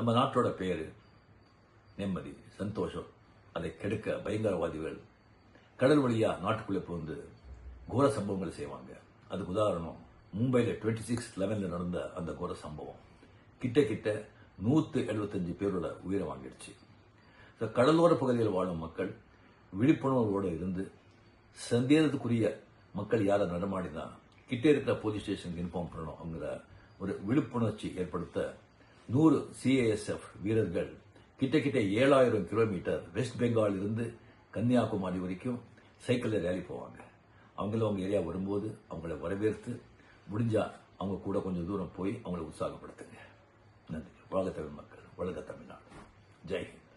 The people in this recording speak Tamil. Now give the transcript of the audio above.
நம்ம நாட்டோட பேர் நிம்மதி சந்தோஷம். அதை கெடுக்க பயங்கரவாதிகள் கடல் வழியா நாட்டுக்குள்ளே புகுந்து கோர சம்பவங்கள் செய்வாங்க. அதுக்கு உதாரணம் மும்பையில் டுவெண்ட்டி சிக்ஸ் லெவனில் நடந்த அந்த கோர சம்பவம். கிட்ட கிட்ட நூற்று எழுபத்தஞ்சு பேரோட உயிரை வாங்கிடுச்சு. கடலோர பகுதியில் வாழும் மக்கள் விழிப்புணர்வோடு இருந்து சந்தேகத்துக்குரிய மக்கள் யாரை நடமாடினா கிட்டே இருக்கிற போலீஸ் ஸ்டேஷனுக்கு இன்ஃபார்ம் பண்ணணுங்கிற ஒரு விழிப்புணர்ச்சி ஏற்படுத்த நூறு சிஏஎஸ்எஃப் வீரர்கள் கிட்ட கிட்ட ஏழாயிரம் கிலோமீட்டர் வெஸ்ட் பெங்கால் இருந்து கன்னியாகுமரி வரைக்கும் சைக்கிளில் ரேலி போவாங்க. அவங்களும் அவங்க ஏரியா வரும்போது அவங்கள வரவேற்று முடிஞ்சால் அவங்க கூட கொஞ்சம் தூரம் போய் அவங்களை உற்சாகப்படுத்துங்க. நன்றி. வாழ்க தமிழ் மக்கள் வளர்க தமிழ்நாடு. ஜெய் ஹிந்த்.